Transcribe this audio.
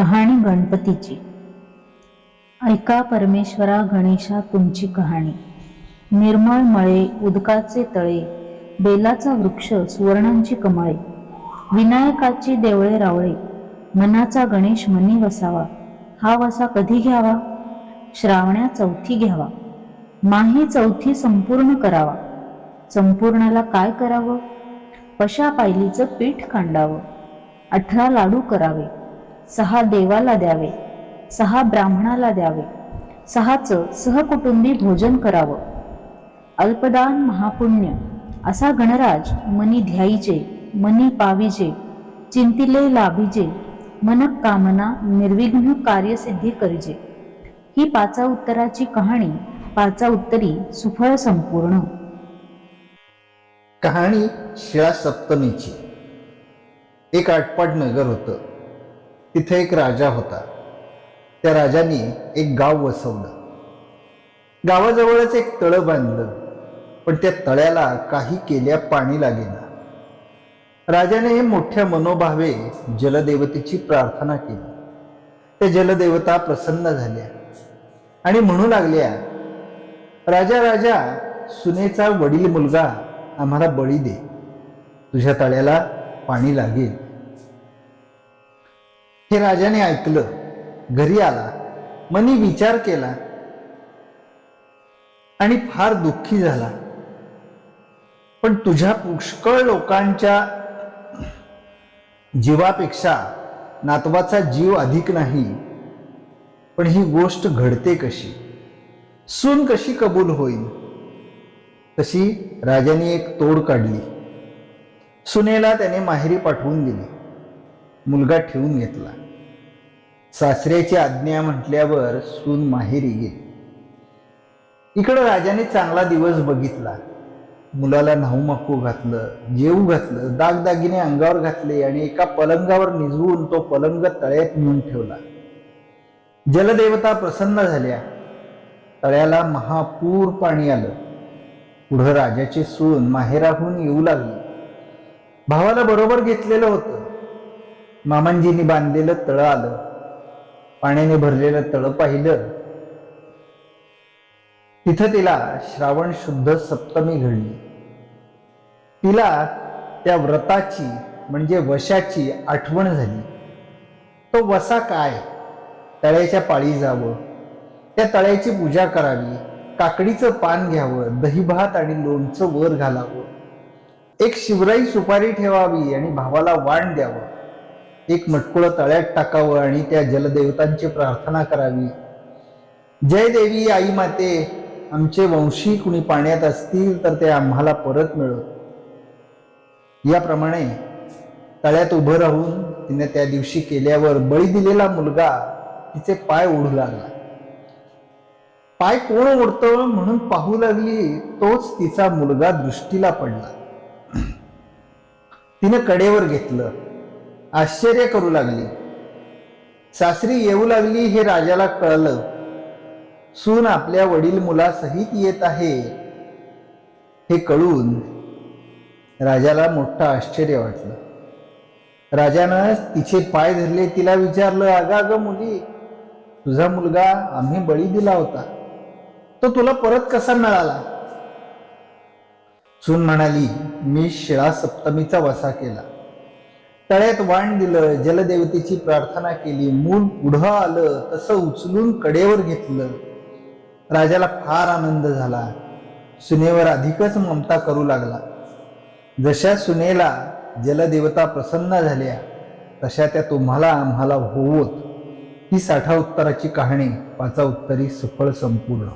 कहाणी गणपतीची. ऐका परमेश्वरा गणेशा तुमची कहाणी. निर्मळ मळे उदकाचे तळे बेलाचा वृक्ष सुवर्णांची कमळे विनायकाची देवळे रावळे मनाचा गणेश मनी वसावा हा वसा कधी घ्यावा? श्रावण्या चौथी घ्यावा. माही चौथी संपूर्ण करावा. संपूर्णाला काय करावं? पशा पायलीचं पीठ कांडावं. अठरा लाडू करावे. सहा देवाला द्यावे सहा ब्राह्मणाला द्यावे सहाचं सहकुटुंबी भोजन करावं. अल्पदान महापुण्य असा गणराज मनी ध्याईचे मनी पाविजे चिंतिले लाभिजे मन कामना निर्विघ्न कार्यसिद्धी करिजे. ही पाचा उत्तराची कहाणी पाचा उत्तरी सुफळ संपूर्ण. कहाणी शिळा सप्तमीची. एक आटपाट नगर होतं. तिथे एक राजा होता. त्या राजाने एक गाव वसवलं. गावाजवळच एक तळं बांधलं पण त्या तळ्याला काही केल्या पाणी लागेना. राजाने मोठ्या मनोभावे जलदेवतेची प्रार्थना केली. त्या जलदेवता प्रसन्न झाल्या आणि म्हणू लागल्या राजा राजा सुनेचा वडील मुलगा आम्हाला बळी दे. तुझ्या तळ्याला पाणी लागेल. हे राजाने ऐकलं. घरी आला. मनी विचार केला. आणि फार दुःखी झाला. पण तुझ्या पुष्कळ लोकांच्या जीवापेक्षा नातवाचा जीव अधिक नाही. पण ही गोष्ट घडते कशी? सून कशी कबूल होईल? तशी राजाने एक तोड काढली. सुनेला त्याने माहेरी पाठवून दिली. मुलगा ठेवून घेतला. सासऱ्याची आज्ञा म्हटल्यावर सून माहेरी गेली. इकडं राजाने चांगला दिवस बघितला. मुलाला न्हाऊ माकू घातलं जेवू घातलं दागदागिने अंगावर घातले आणि एका पलंगावर निजवून तो पलंग तळ्यात नेऊन ठेवला. जलदेवता प्रसन्न झाल्या. तळ्याला महापूर पाणी आलं. पुढं राजाची सून माहेराहून येऊ लागली. भावाला बरोबर घेतलेलं होतं. मामांजींनी बांधलेलं तळं आलं. पाण्याने भरलेलं तळं पाहिलं. तिथं तिला श्रावण शुद्ध सप्तमी घडली. तिला त्या व्रताची म्हणजे वशाची आठवण झाली. तो वसा काय? तळ्याच्या पाळी जावं. त्या तळ्याची पूजा करावी. काकडीचं पान घ्यावं. दही भात आणि लोणचं वर घालावं. एक शिवराई सुपारी ठेवावी आणि भावाला वाण द्यावं. एक मटकुळं तळ्यात टाकावं आणि त्या जलदेवतांची प्रार्थना करावी. जय देवी आई माते आमचे वंशी कुणी पाण्यात असतील तर ते आम्हाला परत मिळव याप्रमाणे तळ्यात उभं राहून तिने त्या दिवशी केल्यावर बळी दिलेला मुलगा तिचे पाय ओढू लागला. पाय कोण ओढतं म्हणून पाहू लागली तोच तिचा मुलगा दृष्टीला पडला. तिने कडेवर घेतलं. आश्चर्य करू लागली. सासरी येऊ लागली हे राजाला कळलं. सून आपल्या वडील मुलासहित येत आहे. हे कळून राजाला मोठं आश्चर्य वाटलं. राजानं तिचे पाय धरले तिला विचारलं अगं अगं मुली तुझा मुलगा आम्ही बळी दिला होता. तो तुला परत कसा मिळाला? सून म्हणाली मी शिळा सप्तमीचा वसा केला. तळ्यात वाण दिलं जलदेवतेची प्रार्थना केली मूल पुढं आलं तसं उचलून कडेवर घेतलं. राजाला फार आनंद झाला. सुनेवर अधिकच ममता करू लागला. जशा सुनेला जलदेवता प्रसन्न झाल्या तशा त्या तुम्हाला आम्हाला होवोत. ही साठा उत्तराची कहाणी पाचा उत्तरी सफळ संपूर्ण.